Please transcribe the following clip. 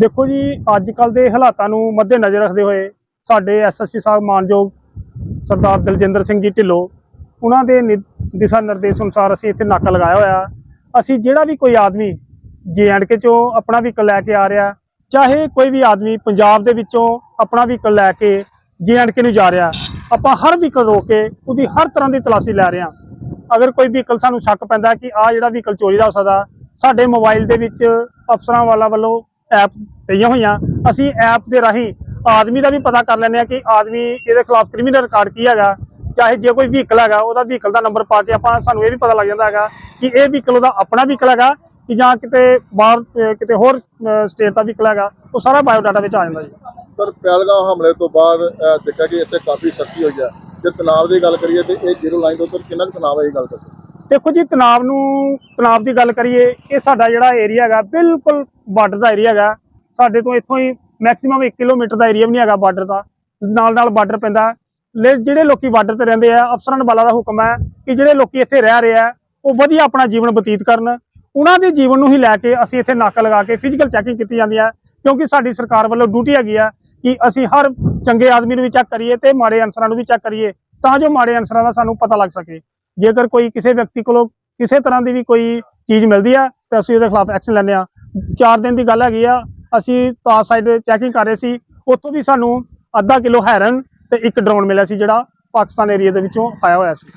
ਦੇਖੋ ਜੀ ਅੱਜ ਕੱਲ ਦੇ ਹਾਲਾਤਾਂ ਨੂੰ ਮੱਦੇਨਜ਼ਰ ਰੱਖਦੇ ਹੋਏ ਸਾਡੇ ਐਸਐਸਪੀ ਸਾਹਿਬ ਮਾਨਯੋਗ ਸਰਦਾਰ ਦਲਜਿੰਦਰ ਸਿੰਘ ਜੀ ਢਿੱਲੋਂ, ਉਹਨਾਂ ਦੇ ਨਿ- ਦਿਸ਼ਾ ਨਿਰਦੇਸ਼ ਅਨੁਸਾਰ ਅਸੀਂ ਇੱਥੇ ਨਾਕਾ ਲਗਾਇਆ ਹੋਇਆ। ਅਸੀਂ ਜਿਹੜਾ ਵੀ ਕੋਈ ਆਦਮੀ ਕੇ ਚੋਂ ਆਪਣਾ ਵਹੀਕਲ ਲੈ ਕੇ ਆ ਰਿਹਾ, ਚਾਹੇ ਕੋਈ ਵੀ ਆਦਮੀ ਪੰਜਾਬ ਦੇ ਵਿੱਚੋਂ ਆਪਣਾ ਵਹੀਕਲ ਲੈ ਕੇ ਕੇ ਨੂੰ ਜਾ ਰਿਹਾ, ਆਪਾਂ ਹਰ ਵਹੀਕਲ ਰੋਕ ਕੇ ਉਹਦੀ ਹਰ ਤਰ੍ਹਾਂ ਦੀ ਤਲਾਸ਼ੀ ਲੈ ਰਹੇ ਹਾਂ। ਅਗਰ ਕੋਈ ਵਹੀਕਲ ਸਾਨੂੰ ਸ਼ੱਕ ਪੈਂਦਾ ਕਿ ਆ ਜਿਹੜਾ ਵਹੀਕਲ ਚੋਰੀ ਦਾ ਹੋ ਸਕਦਾ, ਸਾਡੇ ਮੋਬਾਈਲ ਦੇ ਵਿੱਚ ਅਫਸਰਾਂ ਵਾਲਾ ਵੱਲੋਂ ਐਪ ਪਈਆਂ ਹੋਈਆਂ। ਅਸੀਂ ਐਪ ਦੇ ਰਾਹੀਂ ਆਦਮੀ ਦਾ ਵੀ ਪਤਾ ਕਰ ਲੈਂਦੇ ਆ ਕਿ ਆਦਮੀ ਇਹਦੇ ਖਿਲਾਫ ਕ੍ਰਿਮੀਨਲ ਰਿਕਾਰਡ ਕੀ ਹੈਗਾ, ਚਾਹੇ ਜੇ ਕੋਈ ਵਹੀਕਲ ਹੈਗਾ, ਉਹਦਾ ਵਹੀਕਲ ਦਾ ਨੰਬਰ ਪਾ ਕੇ ਆਪਾਂ ਸਾਨੂੰ ਇਹ ਵੀ ਪਤਾ ਲੱਗ ਜਾਂਦਾ ਹੈਗਾ ਕਿ ਇਹ ਵਹੀਕਲ ਉਹਦਾ ਆਪਣਾ ਵਹੀਕਲ ਹੈਗਾ ਕਿ ਜਾਂ ਕਿਤੇ ਬਾਹਰ ਕਿਤੇ ਹੋਰ ਸਟੇਟ ਦਾ ਵਹੀਕਲ ਹੈਗਾ, ਉਹ ਸਾਰਾ ਬਾਇਓਡਾਟਾ ਵਿੱਚ ਆ ਜਾਂਦਾ ਜੀ। ਸਰ, ਪਹਿਲਗਾਮ ਹਮਲੇ ਤੋਂ ਬਾਅਦ ਦੇਖਿਆ ਕਿ ਇੱਥੇ ਕਾਫੀ ਸਖਤੀ ਹੋਈ ਹੈ। ਜੇ ਤਣਾਅ ਦੀ ਗੱਲ ਕਰੀਏ ਤੇ ਇਹ ਜ਼ੀਰੋ ਲਾਈਨ ਤੋਂ ਉੱਪਰ ਕਿੰਨਾ ਕੁ ਤਣਾਅ ਹੈ ਇਹ ਗੱਲ ਦੱਸੋ? ਦੇਖੋ ਜੀ ਤਣਾਵ ਨੂੰ ਤਣਾਵ ਦੀ ਗੱਲ ਕਰੀਏ, ਇਹ ਸਾਡਾ ਜਿਹੜਾ ਏਰੀਆ ਹੈਗਾ, ਬਿਲਕੁਲ ਬਾਰਡਰ ਦਾ ਏਰੀਆ ਹੈਗਾ। ਸਾਡੇ ਤੋਂ ਇੱਥੋਂ ਹੀ ਮੈਕਸਿਮਮ 1 ਕਿਲੋਮੀਟਰ ਦਾ ਏਰੀਆ ਵੀ ਨਹੀਂ ਹੈਗਾ ਬਾਰਡਰ ਦਾ। ਨਾਲ ਨਾਲ ਬਾਰਡਰ ਪੈਂਦਾ। ਲੇ- ਜਿਹੜੇ ਲੋਕੀ ਬਾਰਡਰ ਤੇ ਰਹਿੰਦੇ ਆ, ਅਫਸਰਾਂ ਵਾਲਾ ਦਾ ਹੁਕਮ ਹੈ ਕਿ ਜਿਹੜੇ ਲੋਕੀ ਇੱਥੇ ਰਹਿ ਰਹੇ ਆ, ਉਹ ਵਧੀਆ ਆਪਣਾ ਜੀਵਨ ਬਤੀਤ ਕਰਨ। ਉਹਨਾਂ ਦੇ ਜੀਵਨ ਨੂੰ ਹੀ ਲੈ ਕੇ ਅਸੀਂ ਇੱਥੇ ਨਾਕਾ ਲਗਾ ਕੇ ਫਿਜ਼ੀਕਲ ਚੈਕਿੰਗ ਕੀਤੀ ਜਾਂਦੀ ਹੈ, ਕਿਉਂਕਿ ਸਾਡੀ ਸਰਕਾਰ ਵੱਲੋਂ ਡਿਊਟੀ ਹੈਗੀ ਆ ਕਿ ਅਸੀਂ ਹਰ ਚੰਗੇ ਆਦਮੀ ਨੂੰ ਵੀ ਚੈੱਕ ਕਰੀਏ ਤੇ ਮਾੜੇ ਅਨਸਰਾਂ ਨੂੰ ਵੀ ਚੈੱਕ ਕਰੀਏ, ਤਾਂ ਜੋ ਮਾੜੇ ਅਨਸਰਾਂ ਦਾ ਸਾਨੂੰ ਪਤਾ ਲੱਗ ਸਕੇ। ਜੇਕਰ ਕੋਈ ਕਿਸੇ ਵਿਅਕਤੀ ਕੋਲੋਂ ਕਿਸੇ ਤਰ੍ਹਾਂ ਦੀ ਵੀ ਕੋਈ ਚੀਜ਼ ਮਿਲਦੀ ਆ, ਤਾਂ ਅਸੀਂ ਉਹਦੇ ਖਿਲਾਫ ਐਕਸ਼ਨ ਲੈਂਦੇ ਆ ਚਾਰ ਦਿਨ ਦੀ ਗੱਲ ਹੈਗੀ ਆ, ਅਸੀਂ ਤਾਸ ਸਾਈਡ ਚੈਕਿੰਗ ਕਰ ਰਹੇ ਸੀ, ਉੱਥੋਂ ਵੀ ਸਾਨੂੰ ਅੱਧਾ ਕਿਲੋ ਹੈਰਨ ਤੇ ਇੱਕ ਡਰੋਨ ਮਿਲਿਆ ਸੀ, ਜਿਹੜਾ ਪਾਕਿਸਤਾਨ ਏਰੀਆ ਦੇ ਵਿੱਚੋਂ ਆਇਆ ਹੋਇਆ ਸੀ।